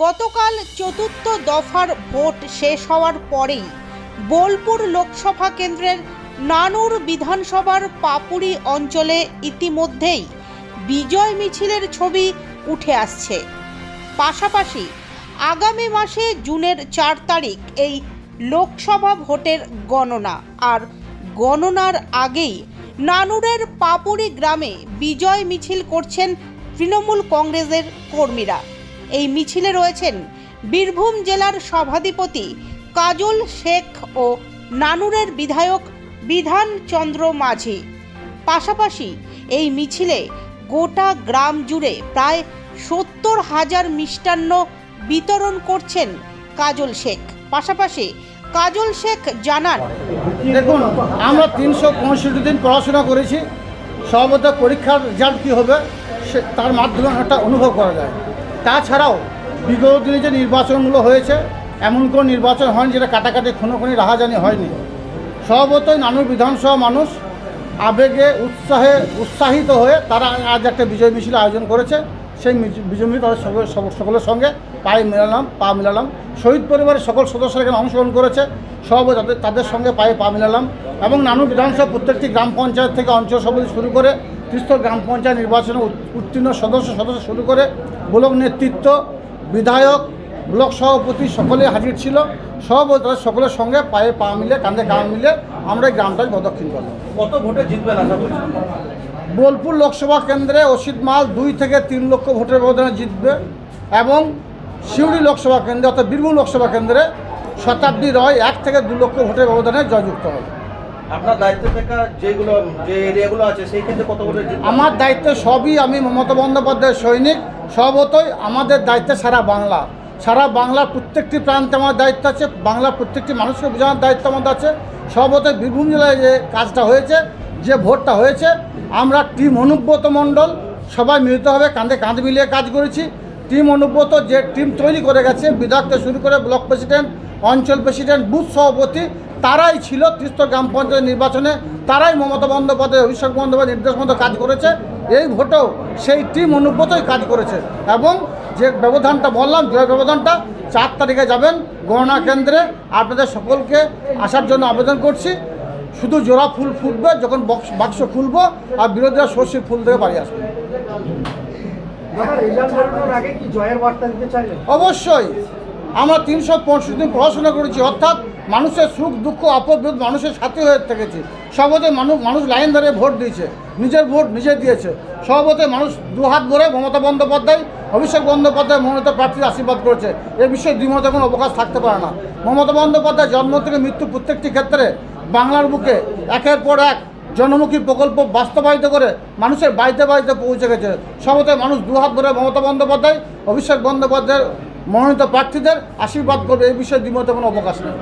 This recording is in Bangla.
গতকাল চতুর্থ দফার ভোট শেষ হওয়ার পরেই বোলপুর লোকসভা কেন্দ্রের নানুর বিধানসভার পাপুরি অঞ্চলে ইতিমধ্যেই বিজয় মিছিলের ছবি উঠে আসছে। পাশাপাশি আগামী মাসে জুনের চার তারিখ এই লোকসভা ভোটের গণনা আর গণনার আগেই নানুরের পাপুরি গ্রামে বিজয় মিছিল করছেন তৃণমূল কংগ্রেসের কর্মীরা। এই মিছিলে রয়েছেন বীরভূম জেলার সভাধিপতি কাজল শেখ ও নানুরের বিধায়ক বিধান চন্দ্র মাঝি। পাশাপাশি এই মিছিলে গোটা গ্রাম জুড়ে প্রায় সত্তর হাজার মিষ্টান্ন বিতরণ করছেন কাজল শেখ। পাশাপাশি কাজল শেখ জানান, দেখুন, আমরা তিনশো পঁয়ষট্টি দিন পড়াশোনা করেছি সর্বত পরীক্ষার রেজাল্ট কী হবে, সে তার মাধ্যমে একটা অনুভব করা যায়। তাছাড়াও বিগত দিনে যে নির্বাচনগুলো হয়েছে, এমন কোনো নির্বাচন হয়নি যেটা কাটাকাটি খুনোখুনি রাহাজানি হয়নি। সর্বতই নানুর বিধানসভা মানুষ আবেগে উৎসাহে উৎসাহিত হয়ে তারা আজ একটা বিজয় মিছিল আয়োজন করেছে। সেই বিজয় মিছিল তাদের সকল- সকল- সকলের সঙ্গে পায়ে মেলালাম, পা মিলালাম। শহীদ পরিবারের সকল সদস্যরা এখানে অংশগ্রহণ করেছে। সব তাদের তাদের সঙ্গে পায়ে পা মিলালাম এবং নানু বিধানসভা প্রত্যেকটি গ্রাম পঞ্চায়েত থেকে অঞ্চল সভাপতি শুরু করে ত্রিস্তর গ্রাম পঞ্চায়েত নির্বাচনে উত্তীর্ণ সদস্য সদস্য শুরু করে ব্লক নেতৃত্ব বিধায়ক ব্লক সভাপতি সকলে হাজির ছিল। সব সকলের সঙ্গে পায়ে পা মিলে কাঁধে কাঁধ মিলে আমরা এই গ্রামটাকে প্রদক্ষিণ করলাম। কত ভোটে জিতবেন আশা করছেন? বোলপুর লোকসভা কেন্দ্রে অসিত মাল দুই থেকে তিন লক্ষ ভোটের ব্যবধানে জিতবে এবং সিউড়ি লোকসভা কেন্দ্রে অর্থাৎ বীরভূম লোকসভা কেন্দ্রে শতাব্দী রয় এক থেকে দু লক্ষ ভোটের ব্যবধানে জয়যুক্ত হবে। আপনার আমার দায়িত্ব সবই আমি মমতা বন্দ্যোপাধ্যায়ের সৈনিক সবতই আমাদের দায়িত্ব সারা বাংলা। সারা বাংলার প্রত্যেকটি প্রান্তে আমার দায়িত্ব আছে, বাংলার প্রত্যেকটি মানুষকে বোঝানোর দায়িত্ব আমাদের আছে। সর্বতই বীরভূম জেলায় যে কাজটা হয়েছে, যে ভোটটা হয়েছে, আমরা টিম অনুব্রত মণ্ডল সবাই মিলিতভাবে কাঁধে কাঁধ মিলিয়ে কাজ করেছি। টিম অনুব্রত যে টিম তৈরি করে গেছে, বিধায়ক শুরু করে ব্লক প্রেসিডেন্ট, অঞ্চল প্রেসিডেন্ট, বুথ সভাপতি তারাই ছিল ত্রিস্তর গ্রাম পঞ্চায়েত নির্বাচনে, তারাই মমতা বন্দ্যোপাধ্যায়, অভিষেক বন্দ্যোপাধ্যায় নির্দেশ মতো কাজ করেছে। এই ভোটেও সেই টিম অনুব্রতই কাজ করেছে। এবং যে ব্যবধানটা বললাম, জয় ব্যবধানটা চার তারিখে যাবেন গণনা কেন্দ্রে। আপনাদের সকলকে আসার জন্য আবেদন করছি। শুধু জোড়া ফুল ফুটবে, যখন বক্স বাক্স খুলবো, আর বিরোধীরা সর্ষে ফুল থেকে বাড়ি আসবে। অবশ্যই, আমরা তিনশো পঁয়ষট্টি দিন পড়াশোনা করেছি, অর্থাৎ মানুষের সুখ, দুঃখ আপদ মানুষের সাথে হয়ে থেকেছি। সর্বতে মানুষ মানুষ লাইন ধরে ভোট দিয়েছে, নিজের ভোট নিজে দিয়েছে। সর্বতে মানুষ দু হাত ভরে মমতা বন্দ্যোপাধ্যায়, অভিষেক বন্দ্যোপাধ্যায় মমতা প্রার্থীর আশীর্বাদ করেছে। এ বিষয়ে দ্বিমতে কোনো অবকাশ থাকতে পারে না। মমতা বন্দ্যোপাধ্যায় জন্ম থেকে মৃত্যু প্রত্যেকটি ক্ষেত্রে বাংলার বুকে একের পর এক জনমুখী প্রকল্প বাস্তবায়িত করে মানুষের বাড়িতে বাড়িতে পৌঁছে গেছে। সবতে মানুষ দুহাত ধরে মমতা বন্দ্যোপাধ্যায়, অভিষেক বন্দ্যোপাধ্যায়ের মনোনীত প্রার্থীদের আশীর্বাদ করবে। এই বিষয়ে দ্বিমতে কোনো অবকাশ নেই।